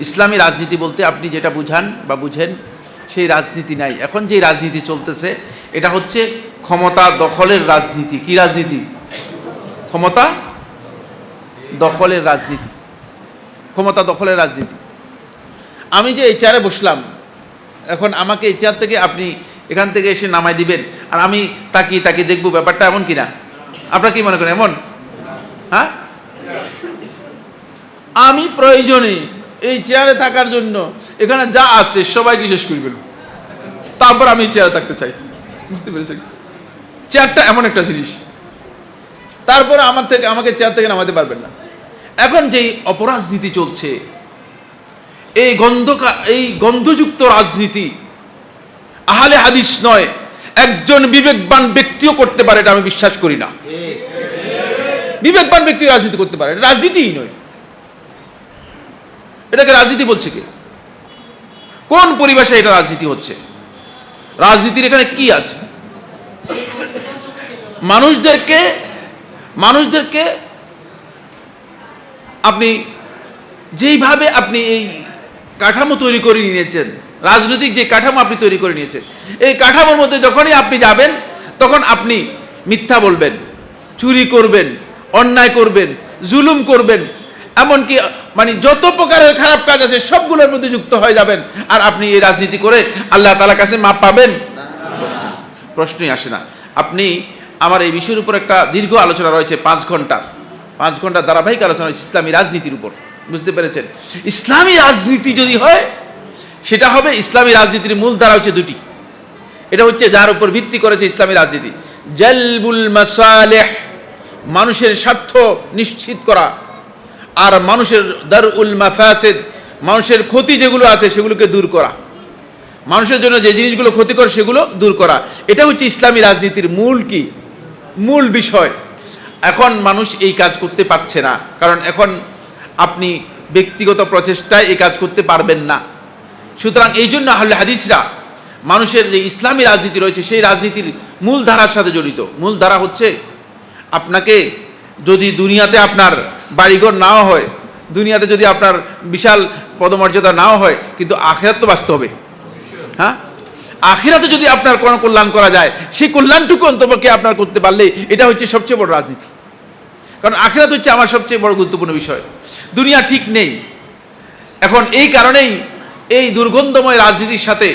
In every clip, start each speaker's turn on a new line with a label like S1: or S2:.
S1: ইসলামী রাজনীতি বলতে আপনি যেটা বুঝান বা বুঝেন, সেই রাজনীতি নাই। এখন যে রাজনীতি চলতেছে, এটা হচ্ছে ক্ষমতা দখলের রাজনীতি। কি রাজনীতি? ক্ষমতা দখলের রাজনীতি। ক্ষমতা দখলের রাজনীতি। আমি যে এই চেয়ারে বসলাম, এখন আমাকে এই চেয়ার থেকে আপনি এখান থেকে এসে নামাই দিবেন, আর আমি তাকিয়ে তাকিয়ে দেখব ব্যাপারটা এমন কিনা। আপনার কি মনে করেন, এমন? হ্যাঁ? আমি প্রয়োজনে এই চেয়ারে থাকার জন্য। এখানে যা আছে সবাইকে শেষ করে ফেলব তারপর আমি চেয়ারে থাকতে চাই। বুঝতে পেরেছেন? চেয়ারটা এমন একটা জিনিস। তারপরে আমার থেকে আমাকে চেয়ার থেকে নামাতে পারবেন না। এখন যেই অপরাজনীতি চলছে এই গন্ধকা এই গন্ধযুক্ত রাজনীতি আহলে হাদিস নয় একজন বিবেকবান ব্যক্তিও করতে পারে এটা আমি বিশ্বাস করি না। বিবেকবান ব্যক্তি রাজনীতি করতে পারে। রাজনীতিই নয়। এটাকে রাজনীতি বলছে কে? কোন পরিবেশে এটা রাজনীতি হচ্ছে? রাজনীতির এখানে কি আছে? মানুষদেরকে মানুষদেরকে আপনি যেইভাবে আপনি এই কাঠামো তৈরি করে নিয়েছেন, রাজনৈতিক যে কাঠামো আপনি তৈরি করে নিয়েছেন, এই কাঠামোর মধ্যে যখনই আপনি যাবেন, তখন আপনি মিথ্যা বলবেন, চুরি করবেন, অন্যায় করবেন, জুলুম করবেন, এমনকি মানে যত প্রকারের খারাপ কাজ আছে, সবগুলোর মধ্যে যুক্ত হয়ে যাবেন। আর আপনি এই রাজনীতি করে আল্লাহ তালার কাছে মাপ পাবেন? প্রশ্নই আসে না। আপনি আমার এই বিষয়ের উপর একটা দীর্ঘ আলোচনা রয়েছে, পাঁচ ঘণ্টার। পাঁচ ঘণ্টার ধারাবাহিক আলোচনা হয়েছে ইসলামী রাজনীতির উপর। বুঝতে পেরেছেন? ইসলামী রাজনীতি যদি হয়, সেটা হবে ইসলামী রাজনীতির মূল ধারা হচ্ছে দুটি। এটা হচ্ছে যার উপর ভিত্তি করেছে ইসলামী রাজনীতি। জালবুল মানুষের স্বার্থ নিশ্চিত করা। আর মানুষের দার উল মাফাসেদ, মানুষের ক্ষতি যেগুলো আছে সেগুলোকে দূর করা। মানুষের জন্য যে জিনিসগুলো ক্ষতিকর সেগুলো দূর করা। এটা হচ্ছে ইসলামী রাজনীতির মূল কি? মূল বিষয়। এখন মানুষ এই কাজ করতে পারছে না। কারণ এখন আপনি ব্যক্তিগত প্রচেষ্টায় এই কাজ করতে পারবেন না। সুতরাং এই জন্য আহলে হাদিসরা মানুষের যে ইসলামী রাজনীতি রয়েছে সেই রাজনীতির মূল ধারার সাথে জড়িত। মূল ধারা হচ্ছে আপনাকে যদি দুনিয়াতে আপনার বাড়িঘর নাও হয়, দুনিয়াতে যদি আপনার বিশাল পদমর্যাদা নাও হয়, কিন্তু আখেরাত তো বাঁচতে হবে। হ্যাঁ? আখিরাতে যদি আপনার কোনো কল্যাণ করা যায়, সেই কল্যাণটুকু অন্তপক্ষে আপনার করতে পারলে এটা হচ্ছে সবচেয়ে বড় রাজনীতি। কারণ আখিরাত হচ্ছে আমার সবচেয়ে বড় গুরুত্বপূর্ণ বিষয়। দুনিয়া ঠিক নেই। এখন এই কারণেই এই দুর্গন্ধময় রাজনীতির সাথে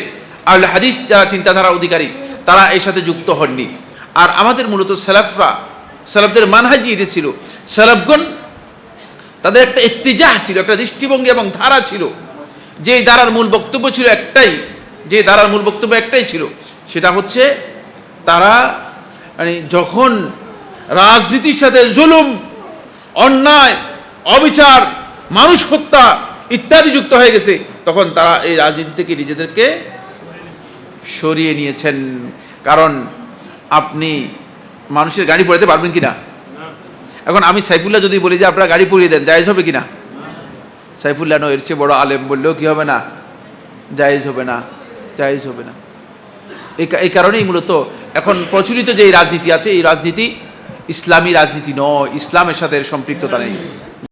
S1: আল হাদিস যারা চিন্তাধারা অধিকারী, তারা এর সাথে যুক্ত হননি। আর আমাদের মূলত সালাফরা, সালাফদের মানহাজি এটা ছিল। সালাফগণ তাদের একটা ইত্তিজাহ ছিল, একটা দৃষ্টিভঙ্গি এবং ধারা ছিল। যে ধারার মূল বক্তব্য ছিল একটাই যে ধারার মূল বক্তব্য একটাই ছিল, সেটা হচ্ছে তারা মানে যখন রাজনীতির সাথে জুলুম, অন্যায়, অবিচার, মানুষ হত্যা ইত্যাদি যুক্ত হয়ে গেছে, তখন তারা এই রাজনীতি থেকে নিজেদেরকে সরিয়ে নিয়েছেন। কারণ আপনি মানুষের গাড়ি পড়াতে পারবেন কিনা? এখন আমি সাইফুল্লাহ যদি বলি যে আপনারা গাড়ি পরিয়ে দেন, জায়েজ হবে কিনা? সাইফুল্লাহ নয় এর চেয়ে বড় আলেম বললেও কি হবে না? জায়েজ হবে না, জায়েজ হবে না। এই কারণেই মূলত এখন প্রচলিত যে রাজনীতি আছে, এই রাজনীতি ইসলামী রাজনীতি নয়, ইসলামের সাথে সম্পৃক্ততা নেই।